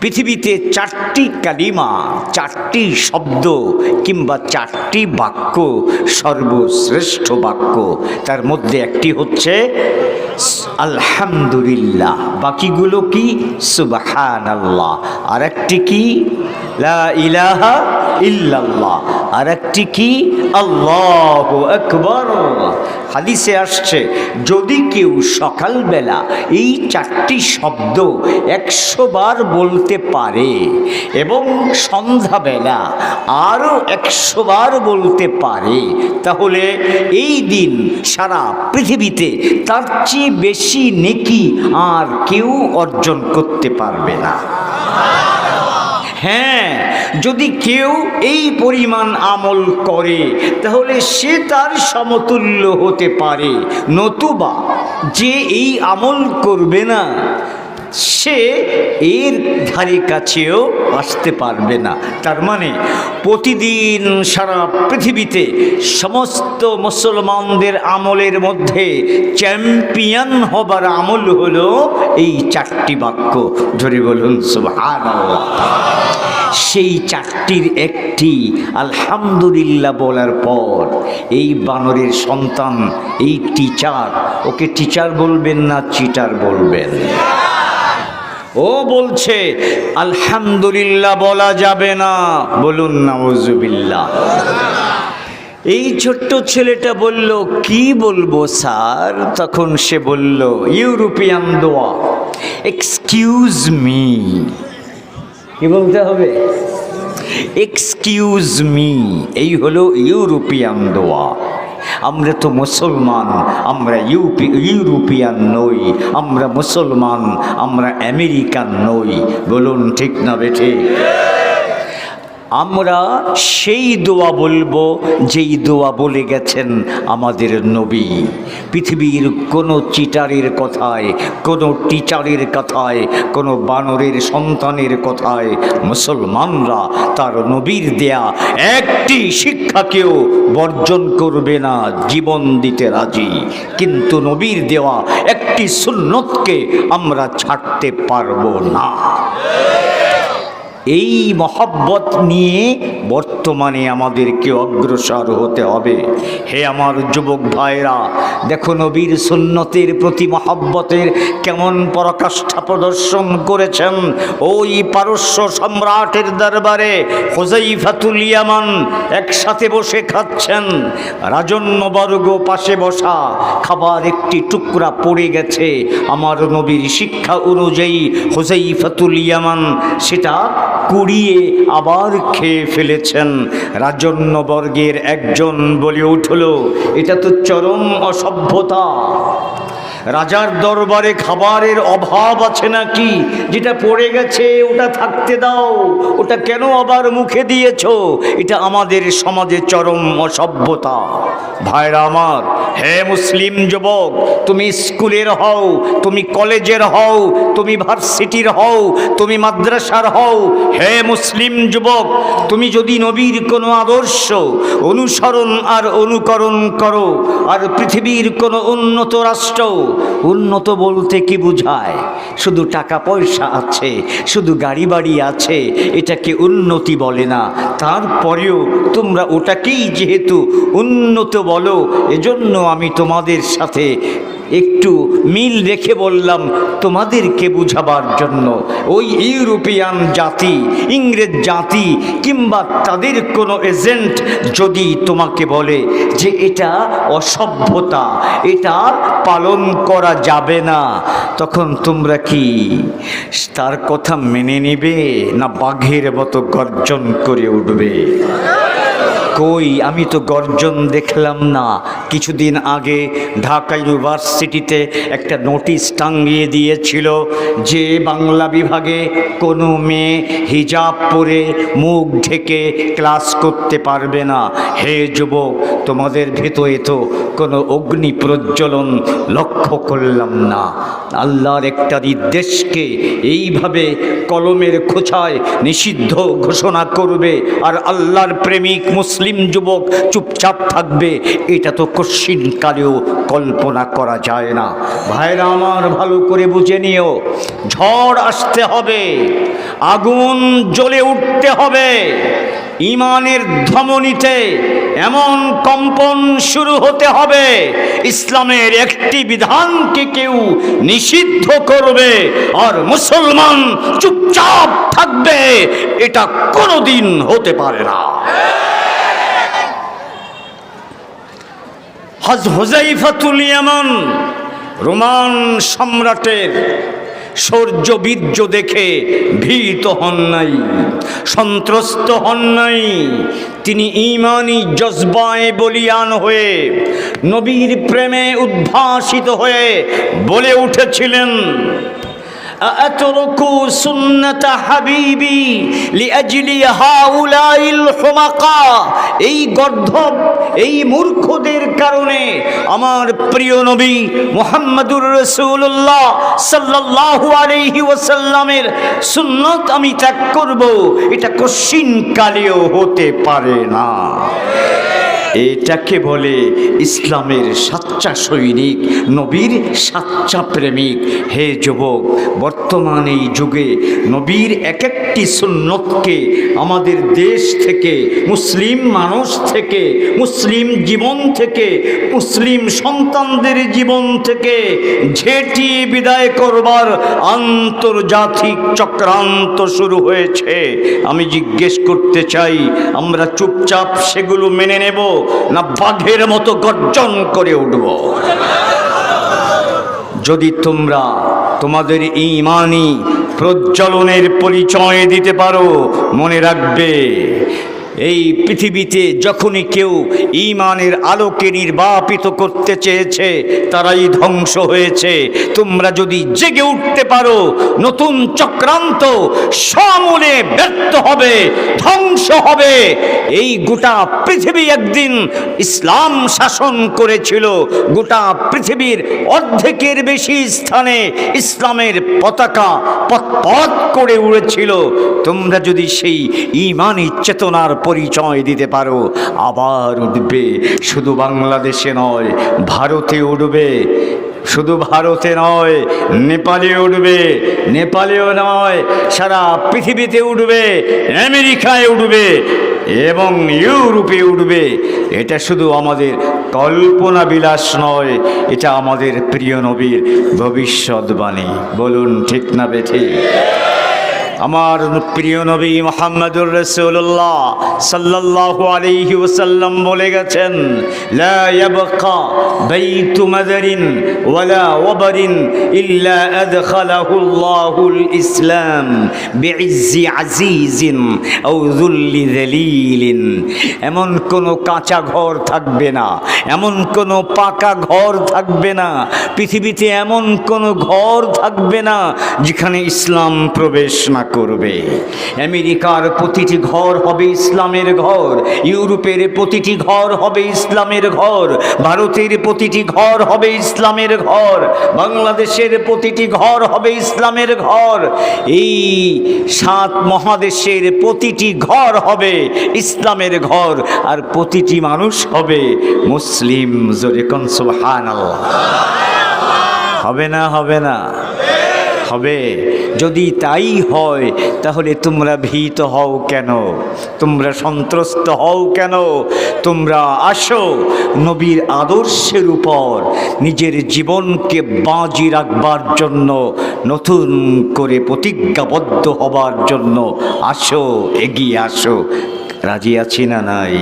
পৃথিবীতে চারটি কালিমা, চারটি শব্দ কিংবা চারটি বাক্য, সর্বশ্রেষ্ঠ বাক্য। তার মধ্যে একটি হচ্ছে, আলহামদুলিল্লাহ। বাকিগুলো কি? সুবাহান আল্লাহ আর একটি কি ইলাহা ইল্লাল্লাহ। আর একটি কি? আল্লাহ আকবর। হাদিসে আসছে, যদি কেউ সকালবেলা এই চারটি শব্দ একশো বার বলতে পারে এবং সন্ধ্যাবেলা আরও একশো বার বলতে পারে, তাহলে এই দিন সারা পৃথিবীতে তার চেয়ে বেশি নেকি আর কেউ অর্জন করতে পারবে না। হ্যাঁ যদি কেউ এই পরিমাণ আমল করে, তাহলে সে তার সমতুল্য হতে পারে। নতুবা যে এই আমল করবে না, সে এর ধারে কাছেও আসতে পারবে না। তার মানে প্রতিদিন সারা পৃথিবীতে সমস্ত মুসলমানদের আমলের মধ্যে চ্যাম্পিয়ন হবার আমল হলো এই চারটি বাক্য। ধরে বলুন, সুবহানাল্লাহ। সেই চারটির একটি আলহামদুলিল্লাহ বলার পর এই বানরের সন্তান, এই টিচার ওকে টিচার বলবেন না চিটার বলবেন? ও বলছে, আলহামদুলিল্লাহ বলা যাবে না। বলুন, নাউজুবিল্লাহ। এই ছোট্ট ছেলেটা বলল, কি বলব স্যার? তখন সে বলল, ইউরোপিয়ান দোয়া। এক্সকিউজ মি কি বলতে হবে? এক্সকিউজ মি এই হলো ইউরোপিয়ান দোয়া। আমরা তো মুসলমান, আমরা ইউপি, ইউরোপিয়ান নই, আমরা মুসলমান, আমরা আমেরিকান নই। বলুন ঠিক না বেঠে? আমরা সেই দোয়া বলব, যেই দোয়া বলে গেছেন আমাদের নবী। পৃথিবীর কোনো চিটারের কথায়, কোনো টিচারের কথায়, কোনো বানরের সন্তানের কথায় মুসলমানরা তার নবীর দেয়া একটি শিক্ষাকেও বর্জন করবে না, জীবন দিতে রাজি। কিন্তু নবীর দেওয়া একটি সুন্নতকে আমরা ছাড়তে পারব না। এই মহব্বত নিয়ে বর্তমানে আমাদেরকে অগ্রসর হতে হবে। হে আমার যুবক ভাইরা দেখো নবীর সুন্নতের প্রতি মহব্বতের কেমন পরাকাষ্ঠা প্রদর্শন করেছেন। ওই পারস্য সম্রাটের দরবারে হোজাইফাতুল ইয়ামান একসাথে বসে খাচ্ছেন। রাজন্যবর্গ পাশে বসা খাবার একটি টুকরা পড়ে গেছে। আমার নবীর শিক্ষা অনুযায়ী হোজাইফাতুল ইয়ামান সেটা কুড়িয়ে আবার খেয়ে ফেলেছেন। রাজন্যবর্গের একজন বলে উঠল, এটা তো চরম অসভ্যতা। রাজার দরবারে খাবারের অভাব আছে নাকি? যেটা পড়ে গেছে, ওটা থাকতে দাও। ওটা কেন আবার মুখে দিয়েছ? এটা আমাদের সমাজে চরম অসভ্যতা। ভাইরা আমার, হে মুসলিম যুবক তুমি স্কুলের হও, তুমি কলেজের হও, তুমি ভার্সিটির হও, তুমি মাদ্রাসার হও। হে মুসলিম যুবক, তুমি যদি নবীর কোনো আদর্শ অনুসরণ আর অনুকরণ করো, আর পৃথিবীর কোনো উন্নত রাষ্ট্র উন্নত বলতে কি বুঝায়? শুধু টাকা পয়সা আছে, শুধু গাড়ি বাড়ি আছে, এটাকে উন্নতি বলে না। তারপরেও তোমরা ওটাকেই যেহেতু উন্নত বলো, এজন্য আমি তোমাদের সাথে একটু মিল রেখে বললাম, তোমাদেরকে বুঝাবার জন্য ওই ইউরোপিয়ান জাতি, ইংরেজ জাতি কিংবা তাদের কোনো এজেন্ট যদি তোমাকে বলে যে এটা অসভ্যতা, এটা পালন করা যাবে না, তখন তোমরা কি তার কথা মেনে নিবে না বাঘের মতো গর্জন করে উঠবে? কই? আমি তো গর্জন দেখলাম না। কিছুদিন আগে ঢাকা ইউনিভার্সিটিতে একটা নোটিশ টাঙ্গিয়ে দিয়েছিল যে বাংলা বিভাগে কোনো মেয়ে হিজাব পরে মুখ ঢেকে ক্লাস করতে পারবে না। হে যুবক, তোমাদের ভেতরে তো কোনো অগ্নি প্রজ্বলন লক্ষ্য করলাম না। আল্লাহর একটা নির্দেশকে এইভাবে কলমের খোঁচায় নিষিদ্ধ ঘোষণা করবে আর আল্লাহর প্রেমিক মুসলিম যুবক চুপচাপ থাকবে, এটা তো কশ্চিনকালেও কল্পনা করা যায় না। ভাইরা আমার ভালো করে বুঝে নিও, ঝড় আসতে হবে, আগুন জ্বলে উঠতে হবে, ইমানের ধমনীতে এমন কম্পন শুরু হতে হবে, ইসলামের একটি বিধানকে কেউ নিষিদ্ধ করবে আর মুসলমান চুপচাপ থাকবে, এটা কোনোদিন হতে পারে না। হজ হোজাইফাতুল ইয়ামান, রোমান সম্রাটের শৌর্য বীর্য দেখে ভীত হন নাই, সন্ত্রস্ত হন নাই। তিনি ইমানি জজবায় বলিয়ান হয়ে, নবীর প্রেমে উদ্ভাসিত হয়ে বলে উঠেছিলেন أترك سنة حبيبي لأجل هؤلاء الحمقاء এই গর্ধব এই মূর্খদের কারণে আমার প্রিয় নবী মোহাম্মদুর রসুল্লাহ সাল্লাল্লাহু আলাইহি ওয়াসাল্লামের সুন্নত আমি ত্যাগ করব এটা কশিন কালেও হতে পারে না এটাকে বলে ইসলামের সাচ্চা সৈনিক, নবীর সাচ্চা প্রেমিক। হে যুবক, বর্তমান এই যুগে নবীর এক একটি সুন্নতকে আমাদের দেশ থেকে, মুসলিম মানুষ থেকে, মুসলিম জীবন থেকে, মুসলিম সন্তানদের জীবন থেকে ঝেঁটিয়ে বিদায় করবার আন্তর্জাতিক চক্রান্ত শুরু হয়েছে। আমি জিজ্ঞেস করতে চাই, আমরা চুপচাপ সেগুলো মেনে নেব? না বাঘের মতো গর্জন করে উঠব। যদি তোমরা তোমাদের ইমানি প্রজ্বলনের পরিচয় দিতে পারো, মনে রাখবে এই পৃথিবীতে যখনই কেউ ইমানের আলোকে নির্বাপিত করতে চেয়েছে, তারাই ধ্বংস হয়েছে। তোমরা যদি জেগে উঠতে পারো, নতুন চক্রান্ত সমূলে ব্যর্থ হবে, ধ্বংস হবে। এই গোটা পৃথিবী একদিন ইসলাম শাসন করেছিল। গোটা পৃথিবীর অর্ধেকের বেশি স্থানে ইসলামের পতাকা পথ করে উড়েছিল। তোমরা যদি সেই ইমানি চেতনার পরিচয় দিতে পারো। আবার উঠবে। শুধু বাংলাদেশে নয়, ভারতে উঠবে। শুধু ভারতে নয়, নেপালে উঠবে। নেপালেও নয়, সারা পৃথিবীতে উঠবে। আমেরিকায় উঠবে এবং ইউরোপে উঠবে। এটা শুধু আমাদের কল্পনা বিলাস নয়, এটা আমাদের প্রিয় নবীর ভবিষ্যৎবাণী। বলুন, ঠিক না বেঠে? আমার প্রিয় নবী মোহাম্মদুর রসুল্লাহ সাল্লাল্লাহু আলাইহি ওয়াসাল্লাম বলে গেছেন ইসলাম এমন কোনো কাঁচা ঘর থাকবে না, এমন কোনো পাকা ঘর থাকবে না, পৃথিবীতে এমন কোনো ঘর থাকবে না যেখানে ইসলাম প্রবেশ না করবে। আমেরিকার প্রতিটি ঘর হবে ইসলামের ঘর, ইউরোপের প্রতিটি ঘর হবে ইসলামের ঘর, ভারতের প্রতিটি ঘর হবে ইসলামের ঘর, বাংলাদেশের প্রতিটি ঘর হবে ইসলামের ঘর। এই সাত মহাদেশের প্রতিটি ঘর হবে ইসলামের ঘর, আর প্রতিটি মানুষ হবে মুসলিম। জোরে কনসুবহান হবে না হবে না। হবে। যদি তাই হয়, তাহলে তোমরা ভীত হও কেন? তোমরা সন্ত্রস্ত হও কেন? তোমরা আসো নবীর আদর্শের উপর, নিজের জীবনকে বাজি রাখবার জন্য, নতুন করে প্রতিজ্ঞাবদ্ধ হবার জন্য। আসো, এগিয়ে আসো। রাজি আছি না নাই?